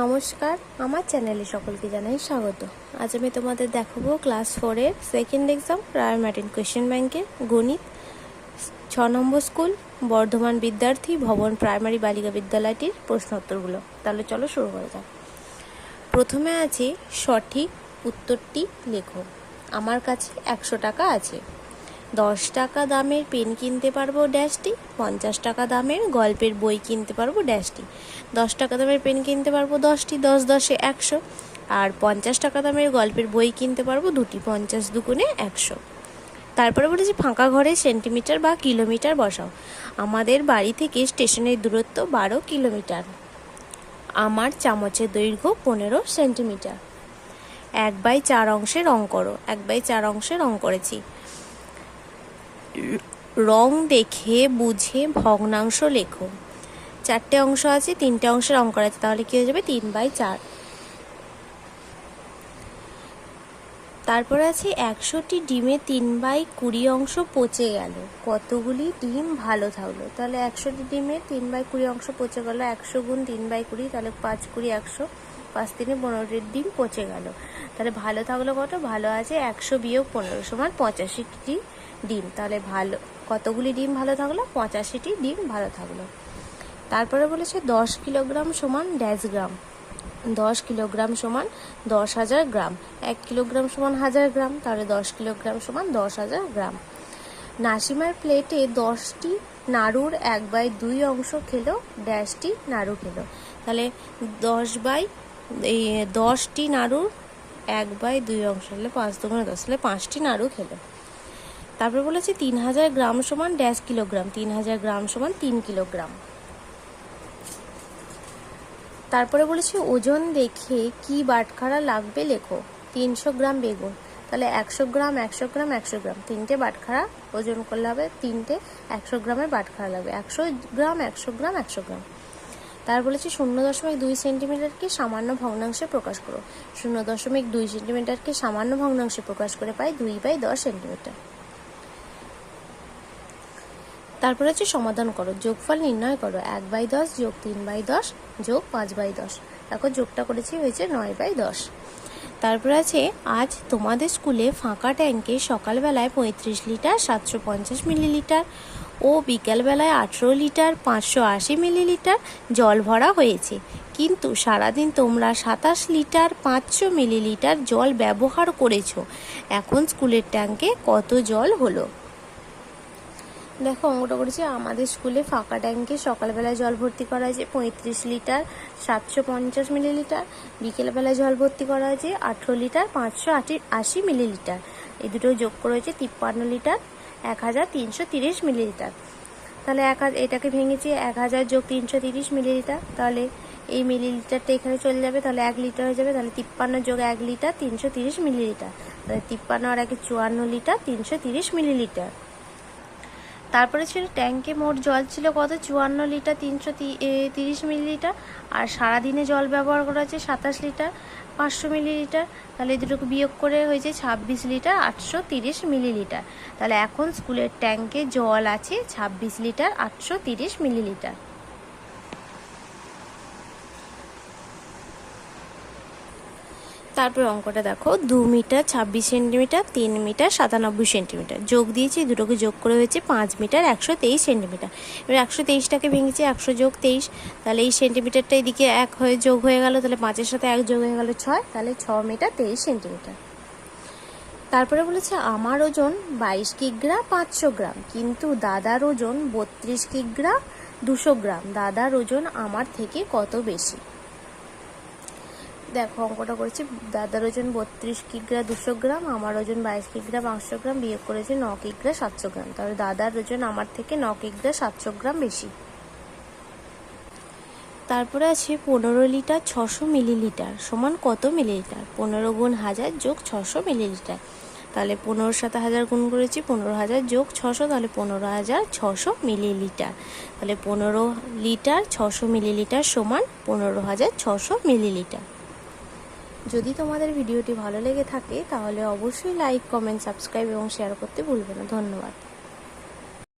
নমস্কার, আমার চ্যানেলে সকলকে জানাই স্বাগত। আজ আমি তোমাদের দেখাবো ক্লাস ফোরের সেকেন্ড এক্সাম রায় ম্যাটিন কোয়েশ্চেন ব্যাংকের গণিত। ছ নম্বর স্কুল, বর্ধমান বিদ্যার্থী ভবন প্রাইমারি বালিকা বিদ্যালয়টির প্রশ্ন উত্তরগুলো তাহলে চলো শুরু করা যাক। প্রথমে আছে সঠিক উত্তরটি লেখো। আমার কাছে একশো টাকা আছে। দশ টাকা দামের পেন কিনতে পারব ড্যাশটি, পঞ্চাশ টাকা দামের গল্পের বই কিনতে পারব ড্যাশটি। দশ টাকা দামের পেন কিনতে পারব দশটি, দশ দশে একশো। আর পঞ্চাশ টাকা দামের গল্পের বই কিনতে পারব দুটি পঞ্চাশ দুগুণে একশো। তারপরে বলেছি ফাঁকা ঘরে সেন্টিমিটার বা কিলোমিটার বসাও। আমাদের বাড়ি থেকে স্টেশনের দূরত্ব বারো কিলোমিটার। আমার চামচের দৈর্ঘ্য পনেরো সেন্টিমিটার। এক বাই চার অংশে রং করো এক বাই চার অংশে রং করেছি। রং দেখে, বুঝে, ভগ্নাংশ লেখো। চারটে অংশ আছে, তিনটে অংশে রং করা আছে, তাহলে কি হয়ে যাবে? তিন বাই চার। তারপরে আছে, একশোটি ডিমে তিন বাই কুড়ি অংশ পচে গেল। কতগুলি ডিম? ভালো থাকল। তাহলে একশোটি ডিমে তিন বাই কুড়ি অংশ পচে গেল। একশো গুণ তিন বাই কুড়ি, তাহলে পাঁচ কুড়ি একশো। পাঁচ তিনে পনেরোটি ডিম পচে গেল। তাহলে ভালো থাকল কত? ভালো আছে, একশো বিয়োগ পনেরো সমান পঁচাশিটি ডিম। তাহলে ভালো, কতগুলি ডিম ভালো থাকল? পঁচাশিটি ডিম ভালো থাকল। তারপরে বলেছে দশ কিলোগ্রাম সমান ড্যাশ গ্রাম। দশ কিলোগ্রাম সমান দশ হাজার গ্রাম। এক কিলোগ্রাম সমান হাজার গ্রাম, তাহলে দশ কিলোগ্রাম সমান দশ হাজার গ্রাম। নাসিমার প্লেটে দশটি নাড়ুর এক বাই দুই অংশ খেলো, ড্যাশটি নাড়ু খেলো। তাহলে দশ বাই, এই দশটি নাড়ুর এক বাই দুই অংশ হলে পাঁচ দুগুণে দশ হলে পাঁচটি নাড়ু খেলো। তারপরে বলেছে তিন হাজার গ্রাম সমান ড্যাশ কিলোগ্রাম, তিন হাজার গ্রাম সমান তিন কিলোগ্রাম। তারপরে বলেছি, ওজন দেখে কি বাটখারা লাগবে লেখো, তিনশো গ্রাম বেগুন, তাহলে একশো গ্রাম একশো গ্রাম একশো গ্রাম। তিনটে বাটখারা, ওজন করলে হবে তিনটে, একশো গ্রামের বাটখারা লাগবে। একশো গ্রাম একশো গ্রাম একশো গ্রাম। তার বলেছি, শূন্য দশমিক দুই সেন্টিমিটারকে সামান্য ভগ্নাংশে প্রকাশ করো। শূন্য দশমিক দুই সেন্টিমিটারকে সামান্য ভগ্নাংশে প্রকাশ করে পাই দুই বাই দশ সেন্টিমিটার। তারপরে হচ্ছে সমাধান করো, যোগফল নির্ণয় করো, এক বাই দশ যোগ তিন বাই দশ যোগ পাঁচ বাই দশ। দেখো যোগটা করেছি হয়েছে নয় বাই দশ। তারপর আছে, আজ তোমাদের স্কুলে ফাঁকা ট্যাঙ্কে সকালবেলায় পঁয়ত্রিশ লিটার, সাতশো পঞ্চাশ মিলিলিটার ও বিকেলবেলায় আঠেরো লিটার, পাঁচশো আশি মিলিলিটার জল ভরা হয়েছে। কিন্তু সারাদিন তোমরা সাতাশ লিটার, পাঁচশো মিলিলিটার জল ব্যবহার করেছ। এখন স্কুলের ট্যাঙ্কে কত জল হলো? দেখো, অঙ্কটা করেছি। আমাদের স্কুলে ফাঁকা ট্যাঙ্কে সকালবেলায় জল ভর্তি করা হয়েছে, পঁয়ত্রিশ লিটার, সাতশো পঞ্চাশ মিলিলিটার। বিকেলবেলায় জল ভর্তি করা হয়েছে, আঠেরো লিটার, পাঁচশো আশি আশি মিলিলিটার। এই দুটো যোগ করে হয়েছে তিপ্পান্ন লিটার, এক হাজার তিনশো তিরিশ মিলিলিটার। তাহলে এক হাজার এটাকে ভেঙেছি, এক হাজার যোগ তিনশো তিরিশ মিলিলিটার। তাহলে এই মিলিলিটারটা এখানে চলে যাবে, তাহলে এক লিটার হয়ে যাবে, তাহলে তিপ্পান্ন যোগ এক লিটার, তিনশো তিরিশ মিলিলিটার। তাহলে তিপ্পান্ন আর একে চুয়ান্ন লিটার, তিনশো তিরিশ মিলিলিটার। তারপরে ছিল ট্যাঙ্কে মোট জল ছিল কত? চুয়ান্ন লিটার, তিনশো তিরিশ মিলিলিটার। আর সারাদিনে জল ব্যবহার করা হয়েছে সাতাশ লিটার, পাঁচশো মিলিলিটার। তাহলে দুটোকে বিয়োগ করে হয়েছে ছাব্বিশ লিটার, আটশো তিরিশ মিলিলিটার। তাহলে এখন স্কুলের ট্যাঙ্কে জল আছে ছাব্বিশ লিটার, আটশো তিরিশ মিলিলিটার। তারপর অঙ্কটা দেখো, দু মিটার ছাব্বিশ সেন্টিমিটার, তিন মিটার সাতানব্বই সেন্টিমিটার। যোগ দিয়েছি, দুটোকে যোগ করে হয়েছে পাঁচ মিটার একশো তেইশ সেন্টিমিটার। এবার একশো তেইশটাকে ভেঙেছি, একশো যোগ তেইশ। তাহলে এই সেন্টিমিটারটা এদিকে এক হয়ে যোগ হয়ে গেল, তাহলে পাঁচের সাথে এক যোগ হয়ে গেল ছয়, তাহলে ছ মিটার তেইশ সেন্টিমিটার। তারপরে বলেছে, আমার ওজন বাইশ কিগ্রা, পাঁচশো গ্রাম। কিন্তু দাদার ওজন বত্রিশ কিগ্রা, দুশো গ্রাম। দাদার ওজন আমার থেকে কত বেশি? দেখো, অঙ্কটা করেছি। দাদার ওজন বত্রিশ কিগ্রা, দুশো গ্রাম, আমার ওজন বাইশ কিগ্রা, পাঁচশো গ্রাম বিয়োগ করেছে ন কিগ্রা, সাতশো গ্রাম। তাহলে দাদার ওজন আমার থেকে ন কিগ্রা, সাতশো গ্রাম বেশি। তারপরে আছে পনেরো লিটার ছশো মিলিলিটার সমান কত মিলিলিটার? পনেরো গুণ হাজার যোগ ছশো মিলিলিটার। তাহলে পনেরোর সাথে হাজার গুণ করেছি, পনেরো হাজার যোগ ছশো, তাহলে পনেরো হাজার ছশো মিলিলিটার। তাহলে পনেরো লিটার ছশো মিলিলিটার সমান পনেরো হাজার ছশো মিলিলিটার। যদি তোমাদের ভিডিওটি ভালো লেগে থাকে, তাহলে অবশ্যই লাইক কমেন্ট সাবস্ক্রাইব এবং শেয়ার করতে ভুলবে না। ধন্যবাদ।